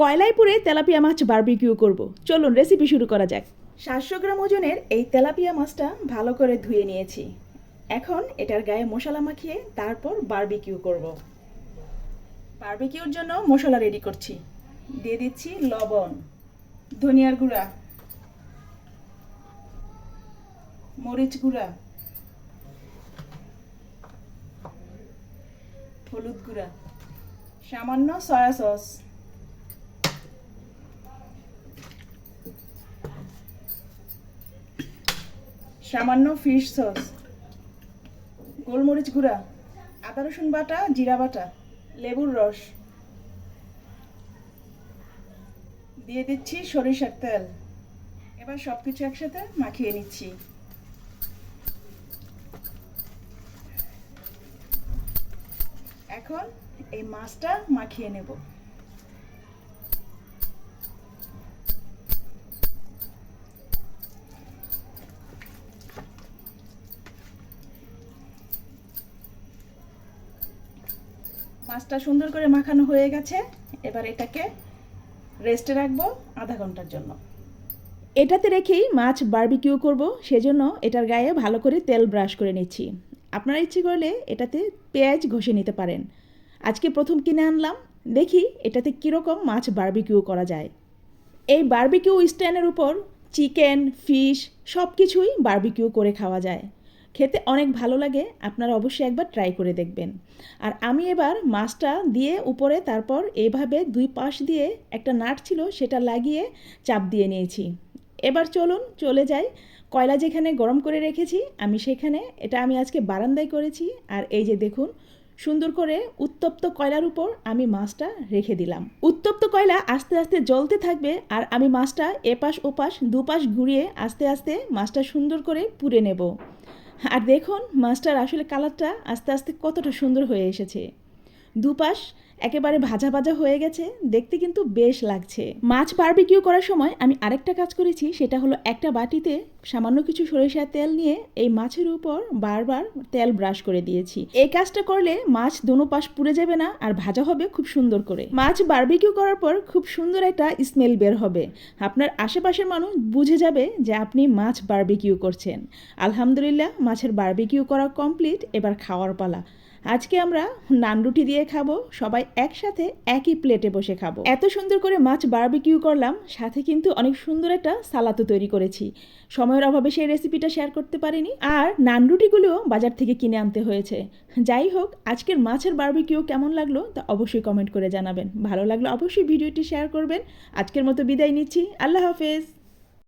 কয়লায় পুরে তেলাপিয়া মাছ বারবিকিউ করব। চলুন রেসিপি শুরু করা যাক। সাতশো গ্রাম ওজনের এই তেলাপিয়া মাছটা ভালো করে ধুয়ে নিয়েছি। এখন এটার গায়ে মশলা মাখিয়ে তারপর বারবিকিউ করব। বারবিকিউর জন্য মশলা রেডি করছি। দিয়ে দিচ্ছি লবণ, ধনিয়ার গুঁড়া, মরিচ গুঁড়া, হলুদ গুঁড়া, সামান্য সয়া সস সামান্য ফিশ সস গোলমরিচ গুঁড়া, আদা রসুন বাটা, জিরা বাটা, লেবুর রস। দিয়ে দিচ্ছি সরিষার তেল। এবার সব কিছু একসাথে মাখিয়ে নিচ্ছি। এখন এই মাছটা মাখিয়ে নেব। মাছটা সুন্দর করে মাখানো হয়ে গেছে। এবার এটাকে রেস্টে রাখব আধা ঘণ্টার জন্য। এটাতে রেখেই মাছ বারবিকিউ করব, সেজন্য এটার গায়ে ভালো করে তেল ব্রাশ করে নিচ্ছি। আপনারা ইচ্ছে করলে এটাতে পেঁয়াজ ঘষে নিতে পারেন। আজকে প্রথম কিনে আনলাম, দেখি এটাতে কীরকম মাছ বারবিকিউ করা যায়। এই বারবিকিউ স্ট্যান্ডের উপর চিকেন ফিশ সব কিছুই বারবিকিউ করে খাওয়া যায়। খেতে অনেক ভালো লাগে, আপনারা অবশ্যই একবার ট্রাই করে দেখবেন। আর আমি এবার মাছটা দিয়ে উপরে তারপর এভাবে দুই পাশ দিয়ে একটা নাট ছিল, সেটা লাগিয়ে চাপ দিয়ে নিয়েছি। এবার চলুন, চলে যাই। কয়লা যেখানে গরম করে রেখেছি, আমি সেখানে। এটা আমি আজকে বারান্দায় করেছি, আর এই যে দেখুন, সুন্দর করে উত্তপ্ত কয়লার উপর আমি মাছটা রেখে দিলাম। উত্তপ্ত কয়লা আস্তে আস্তে জ্বলতে থাকবে, আর আমি মাছটা এপাশ ওপাশ দুপাশ ঘুরিয়ে আস্তে আস্তে মাছটা সুন্দর করে পুড়ে নেব। আর দেখুন মাছটার আসলে কালারটা আস্তে আস্তে কতটা সুন্দর হয়ে এসেছে। দুপাশ একেবারে ভাজা ভাজা হয়ে গেছে, দেখতে কিন্তু বেশ লাগছে। মাছ বারবিকিউ করার সময় আমি আরেকটা কাজ করেছি, সেটা হলো একটা বাটিতে সামান্য কিছু সরিষার তেল নিয়ে এই মাছের উপর বারবার তেল ব্রাশ করে দিয়েছি। এই কাজটা করলে মাছ দোনো পাশ পুড়ে যাবে না আর ভাজা হবে খুব সুন্দর করে। মাছ বারবিকিউ করার পর খুব সুন্দর একটা স্মেল বের হবে। আপনার আশেপাশের মানুষ বুঝে যাবে যে আপনি মাছ বারবিকিউ করছেন। আলহামদুলিল্লাহ, মাছের বারবিকিউ করা কমপ্লিট এবার খাওয়ার পালা। আজকে আমরা নান রুটি দিয়ে খাব, সবাই একসাথে একই প্লেটে বসে খাব। এত সুন্দর করে মাছ বারবিকিউ করলাম, সাথে কিন্তু অনেক সুন্দর একটা সালাদও তৈরি করেছি। সময়ের অভাবে সেই রেসিপিটা শেয়ার করতে পারিনি। আর নান রুটিগুলোও বাজার থেকে কিনে আনতে হয়েছে। যাই হোক, আজকের মাছের বারবিকিউ কেমন লাগল তা অবশ্যই কমেন্ট করে জানাবেন। ভালো লাগল অবশ্যই ভিডিওটি শেয়ার করবেন। আজকের মতো বিদায় নিচ্ছি। আল্লাহ হাফেজ।